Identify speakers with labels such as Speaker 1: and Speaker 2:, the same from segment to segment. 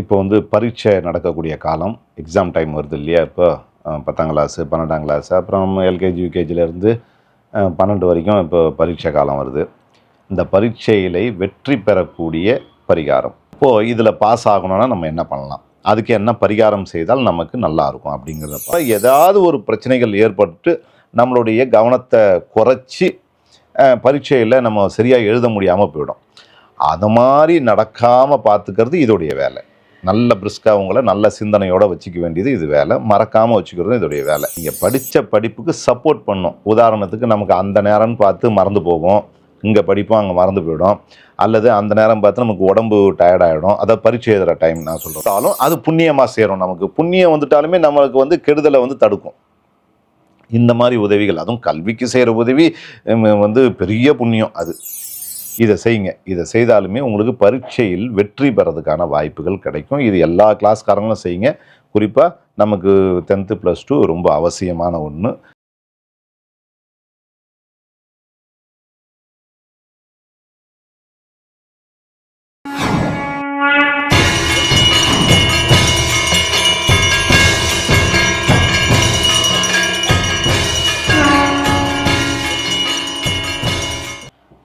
Speaker 1: இப்போ வந்து பரீட்சை நடக்கக்கூடிய காலம். எக்ஸாம் டைம் வருது இல்லையா? இப்போ பத்தாம் கிளாஸு பன்னெண்டாம் கிளாஸ் அப்புறம் எல்கேஜி யூகேஜிலேருந்து பன்னெண்டு வரைக்கும் இப்போ பரீட்சை காலம் வருது. இந்த பரீட்சையிலே வெற்றி பெறக்கூடிய பரிகாரம். இப்போது இதில் பாஸ் ஆகணும்னா நம்ம என்ன பண்ணலாம்? அதுக்கு என்ன பரிகாரம் செய்தால் நமக்கு நல்லா இருக்கும் அப்படிங்கிறத ஏதாவது ஒரு பிரச்சனைகள் ஏற்பட்டு நம்மளுடைய கவனத்தை குறைச்சி பரீட்சையில் நம்ம சரியாக எழுத முடியாமல் போயிடும். அது மாதிரி நடக்காமல் பார்த்துக்கிறது இதோடைய வேலை. நல்ல பிரிஸ்காக உங்களை நல்ல சிந்தனையோடு வச்சுக்க வேண்டியது இது வேலை. மறக்காமல் வச்சுக்கிறது இதோடைய வேலை. நீங்கள் படித்த படிப்புக்கு சப்போர்ட் பண்ணும் உதாரணத்துக்கு நமக்கு அந்த நேரம்னு பார்த்து மறந்து போகும். இங்கே படிப்போம் அங்கே மறந்து போயிடும். அல்லது அந்த நேரம் பார்த்து நமக்கு உடம்பு டயர்டாயிடும் அதை பரீட்சை எழுதுகிற டைம் நான் சொல்கிறேன் அது புண்ணியமாக சேரும். நமக்கு புண்ணியம் வந்துட்டாலுமே நம்மளுக்கு வந்து கெடுதலை வந்து தடுக்கும். இந்த மாதிரி உதவிகள். அதுவும் கல்விக்கு செய்கிற உதவி வந்து பெரிய புண்ணியம் அது. இதை செய்யுங்க. இதை செய்தாலுமே உங்களுக்கு பரீட்சையில் வெற்றி பெறதுக்கான வாய்ப்புகள் கிடைக்கும். இது எல்லா கிளாஸ்காரங்களும் செய்யுங்க. குறிப்பாக நமக்கு டென்த்து ப்ளஸ் டூ ரொம்ப அவசியமான ஒன்று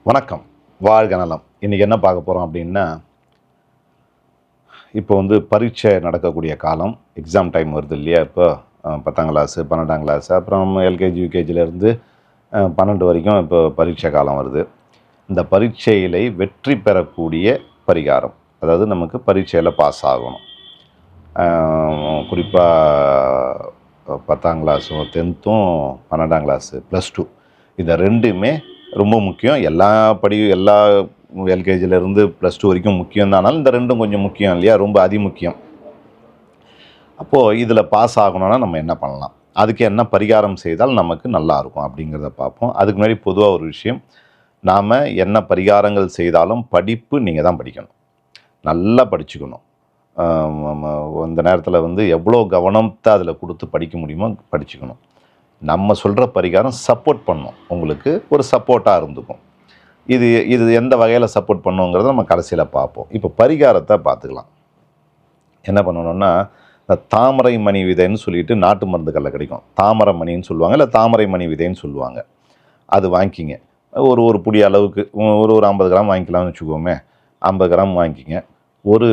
Speaker 1: வணக்கம். வாழ்க நலம். இன்றைக்கி என்ன பார்க்க போகிறோம் அப்படின்னா இப்போ வந்து பரீட்சை நடக்கக்கூடிய காலம். எக்ஸாம் டைம் வருது இல்லையா இப்போ? பத்தாம் கிளாஸு பன்னெண்டாம் கிளாஸ் அப்புறம் எல்கேஜி யூகேஜிலேருந்து பன்னெண்டு வரைக்கும் இப்போ பரீட்சை காலம் வருது. இந்த பரீட்சையிலே வெற்றி பெறக்கூடிய பரிகாரம் அதாவது நமக்கு பரீட்சையில் பாஸ் ஆகணும். குறிப்பாக பத்தாம் கிளாஸும் டென்த்தும் பன்னெண்டாம் கிளாஸு ப்ளஸ் டூ இந்த ரெண்டுமே ரொம்ப முக்கியம். எல்லா படி எல்லா எல்கேஜிலேருந்து ப்ளஸ் டூ வரைக்கும் முக்கியம் தானாலும் இந்த ரெண்டும் கொஞ்சம் முக்கியம் இல்லையா? ரொம்ப அதிமுக்கியம். அப்போது இதில் பாஸ் ஆகணும்னா நம்ம என்ன பண்ணலாம்? அதுக்கு என்ன பரிகாரம் செய்தால் நமக்கு நல்லா இருக்கும் அப்படிங்கிறத பார்ப்போம். அதுக்கு முன்னாடி பொதுவாக ஒரு விஷயம். நாம் என்ன பரிகாரங்கள் செய்தாலும் படிப்பு நீங்கள் தான் படிக்கணும். நல்லா படிச்சுக்கணும். அந்த இந்த நேரத்தில் வந்து எவ்வளோ கவனத்தை அதில் கொடுத்து படிக்க முடியுமோ படிச்சுக்கணும். நம்ம சொல்கிற பரிகாரம் சப்போர்ட் பண்ணும். உங்களுக்கு ஒரு சப்போர்ட்டாக இருந்துக்கும். இது இது எந்த வகையில் சப்போர்ட் பண்ணுங்கிறத நம்ம கடைசியில் பார்ப்போம். இப்போ பரிகாரத்தை பார்த்துக்கலாம். என்ன பண்ணணும்னா இந்த தாமரை மணி விதைன்னு சொல்லிட்டு நாட்டு மருந்துகளில் கிடைக்கும். தாமரை மணின்னு சொல்லுவாங்க இல்லை தாமரை மணி விதைன்னு சொல்லுவாங்க. அது வாங்கிக்கிங்க. ஒரு ஒரு புடி அளவுக்கு ஒரு ஒரு ஐம்பது கிராம் வாங்கிக்கலாம்னு வச்சுக்கோமே. ஐம்பது கிராம் வாங்கிக்கிங்க. ஒரு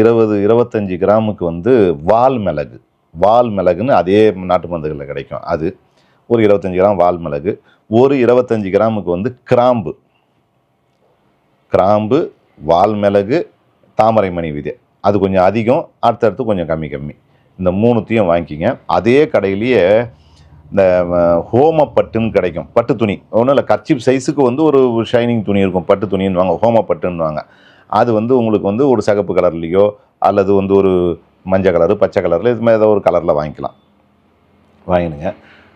Speaker 1: இருபது இருபத்தஞ்சி கிராமுக்கு வந்து வால் மிளகு. வால் மிளகுன்னு அதே நாட்டு மருந்துகளில் கிடைக்கும். அது ஒரு இருபத்தஞ்சி கிராம் வால் மிளகு ஒரு இருபத்தஞ்சி கிராமுக்கு வந்து கிராம்பு. கிராம்பு வால் மிளகு தாமரை மணி விதை. அது கொஞ்சம் அதிகம் அடுத்தடுத்து கொஞ்சம் கம்மி கம்மி. இந்த மூணுத்தையும் வாங்கிக்கிங்க. அதே கடையிலேயே இந்த ஹோமப்பட்டுன்னு கிடைக்கும். பட்டு துணி. ஒன்றும் இல்லை கர்ச்சிப் சைஸுக்கு வந்து ஒரு ஷைனிங் துணி இருக்கும். பட்டு துணின்னு வாங்க ஹோமப்பட்டுன்னு வாங்க அது வந்து உங்களுக்கு வந்து ஒரு சிகப்பு கலர்லேயோ அல்லது வந்து ஒரு மஞ்சள் கலரு பச்சை கலரில் இது மாதிரி ஏதோ ஒரு கலரில் வாங்கிக்கலாம். வாங்கினுங்க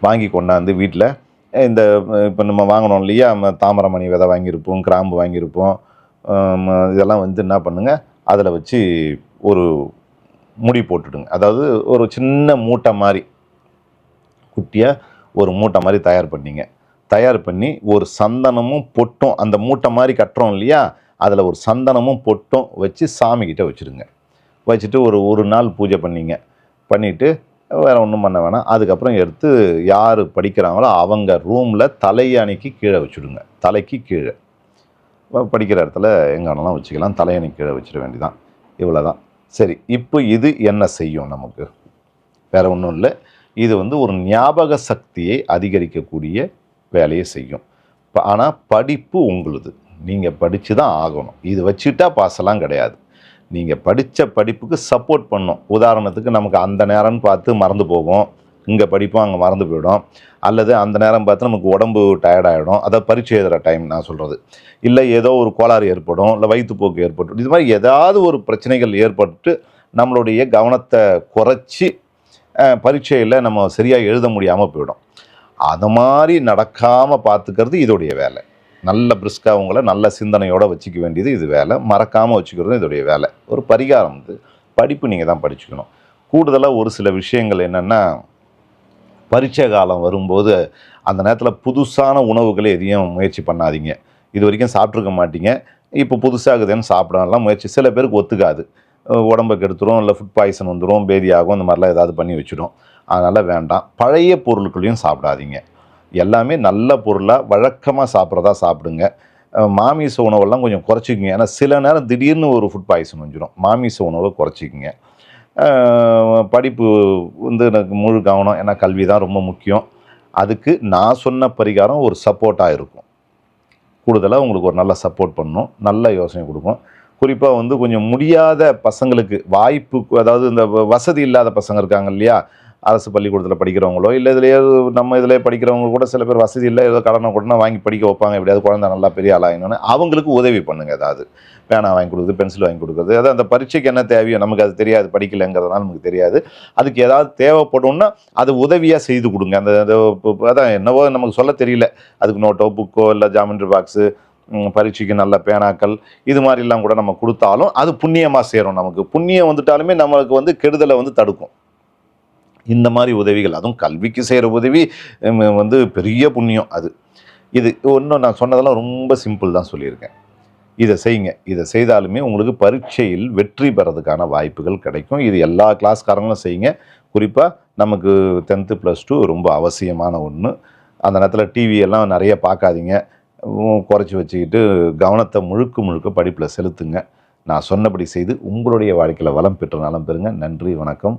Speaker 1: வாங்கி கொண்டாந்து வீட்டில் இந்த இப்போ நம்ம வாங்கினோம் இல்லையா? ம, தாமரைமணி விதை வாங்கியிருப்போம் கிராம்பு வாங்கியிருப்போம் இதெல்லாம் வந்து என்ன பண்ணுங்க? அதில் வச்சு ஒரு முடி போட்டுடுங்க. அதாவது ஒரு சின்ன மூட்டை மாதிரி குட்டியாக ஒரு மூட்டை மாதிரி தயார் பண்ணிங்க. தயார் பண்ணி ஒரு சந்தனமும் பொட்டும் அந்த மூட்டை மாதிரி கட்டுறோம் இல்லையா? அதில் ஒரு சந்தனமும் பொட்டும் வச்சு சாமிக்கிட்ட வச்சுருங்க வச்சுட்டு ஒரு ஒரு நாள் பூஜை பண்ணிங்க. பண்ணிவிட்டு வேறு ஒன்றும் பண்ண வேணாம். அதுக்கப்புறம் எடுத்து யார் படிக்கிறாங்களோ அவங்க ரூமில் தலையணைக்கு கீழே வச்சுடுங்க. தலைக்கு கீழே. படிக்கிற இடத்துல எங்கே வேணாலும் வச்சுக்கலாம். தலையணி கீழே வச்சிட வேண்டியதான் இவ்வளோ தான் சரி இப்போ இது என்ன செய்யும் நமக்கு? வேறு ஒன்றும் இல்லை. இது வந்து ஒரு ஞாபக சக்தியை அதிகரிக்கக்கூடிய வேலையை செய்யும். ஆனால் படிப்பு உங்களுது. நீங்கள் படித்து தான் ஆகணும். இது வச்சுட்டா பாசெல்லாம் கிடையாது. நீங்கள் படித்த படிப்புக்கு சப்போர்ட் பண்ணும். உதாரணத்துக்கு நமக்கு அந்த நேரம்னு பார்த்து மறந்து போகும். இங்கே படிப்போம் அங்கே மறந்து போயிடும். அல்லது அந்த நேரம் பார்த்து நமக்கு உடம்பு டயர்டாகிடும் அதை பரீட்சை எழுதுகிற டைம் நான் சொல்கிறது இல்லை ஏதோ ஒரு கோளாறு ஏற்படும். இல்லை வயிற்றுப்போக்கு ஏற்படும். இது மாதிரி ஏதாவது ஒரு பிரச்சனைகள் ஏற்பட்டு நம்மளுடைய கவனத்தை குறைச்சி பரீட்சையில் நம்ம சரியாக எழுத முடியாமல் போயிடும். அது மாதிரி நடக்காமல் பார்த்துக்கிறது இதோடைய வேலை. நல்ல பிரிஸ்காக உங்களை நல்ல சிந்தனையோடு வச்சுக்க வேண்டியது இது வேலை. மறக்காமல் வச்சுக்கிறது இதோடைய வேலை. ஒரு பரிகாரம் வந்து படிப்பு நீங்கள் தான் படிச்சுக்கணும். கூடுதலாக ஒரு சில விஷயங்கள் என்னென்னா பரீட்சை காலம் வரும்போது அந்த நேரத்தில் புதுசான உணவுகளை எதையும் முயற்சி பண்ணாதீங்க. இது வரைக்கும் சாப்பிட்ருக்க மாட்டீங்க. இப்போ புதுசாகுதுன்னு சாப்பிடலாம் முயற்சி. சில பேருக்கு ஒத்துக்காது. அஹ் உடம்பை கெடுத்துரும் இல்லை ஃபுட் பாய்சன் வந்துடும் பேதியாகும் இந்த மாதிரிலாம் ஏதாவது பண்ணி வச்சிடும். அதனால் வேண்டாம். பழைய பொருட்களையும் சாப்பிடாதீங்க. எல்லாமே நல்ல பொருளாக வழக்கமாக சாப்பிட்றதா சாப்பிடுங்க. மாமிச உணவெல்லாம் கொஞ்சம் குறைச்சிக்கங்க. ஏன்னா சில நேரம் திடீர்னு ஒரு ஃபுட் பாய்சன் வந்துடும் மாமிச உணவை குறைச்சிக்கங்க. படிப்பு வந்து எனக்கு முழு கவனம். ஏன்னா கல்வி தான் ரொம்ப முக்கியம். அதுக்கு நான் சொன்ன பரிகாரம் ஒரு சப்போர்ட்டாக இருக்கும். கூடுதலாக உங்களுக்கு ஒரு நல்ல சப்போர்ட் பண்ணும். நல்ல யோசனை கொடுக்கும். குறிப்பாக வந்து கொஞ்சம் முடியாத பசங்களுக்கு வாய்ப்பு அதாவது இந்த வ- வசதி இல்லாத பசங்க இருக்காங்க இல்லையா? அரசு பள்ளிக்கூடத்தில் படிக்கிறவங்களோ இல்லை இதுலேயே நம்ம இதில் படிக்கிறவங்க கூட சில பேர் வசதி இல்லை ஏதோ கடனை கொடுனா வாங்கி படிக்க வைப்பாங்க. எப்படியாவது குழந்தை நல்லா பெரிய ஆளாகணும்னு அவங்களுக்கு உதவி பண்ணுங்க. ஏதாவது பேனா வாங்கி கொடுக்குறது பென்சில் வாங்கி கொடுக்குறது அதாவது அந்த பரீட்சைக்கு என்ன தேவையோ நமக்கு அது தெரியாது படிக்கலைங்கிறதுனால நமக்கு தெரியாது. அதுக்கு ஏதாவது தேவைப்படும்னா அது உதவியாக செய்து கொடுங்க. அந்த அதான் என்னவோ நமக்கு சொல்ல தெரியல. அதுக்கு நோட்டோ புக்கோ இல்லை ஜாமெண்ட்ரி பாக்ஸு பரீட்சைக்கு நல்ல பேனாக்கள் இது மாதிரிலாம் கூட நம்ம கொடுத்தாலும் அது புண்ணியமாக சேரும் நமக்கு. புண்ணியம் வந்துட்டாலுமே நம்மளுக்கு வந்து கெடுதலை வந்து தடுக்கும். இந்த மாதிரி உதவிகள் அதுவும் கல்விக்கு செய்கிற உதவி வந்து பெரிய புண்ணியம் அது. இது ஒன்றும் நான் சொன்னதெல்லாம் ரொம்ப சிம்பிள் தான் சொல்லியிருக்கேன். இதை செய்யுங்க. இதை செய்தாலுமே உங்களுக்கு பரீட்சையில் வெற்றி பெறதுக்கான வாய்ப்புகள் கிடைக்கும். இது எல்லா கிளாஸ்காரங்களும் செய்யுங்க. குறிப்பாக நமக்கு டென்த்து ப்ளஸ் டூ ரொம்ப அவசியமான ஒன்று அந்த நேரத்தில் டிவியெல்லாம் நிறைய பார்க்காதீங்க. குறைச்சி வச்சுக்கிட்டு கவனத்தை முழுக்க முழுக்க படிப்பில் செலுத்துங்க. நான் சொன்னபடி செய்து உங்களுடைய வாழ்க்கையில் வளம் பெற்ற நலம் பெறுங்க. நன்றி வணக்கம்.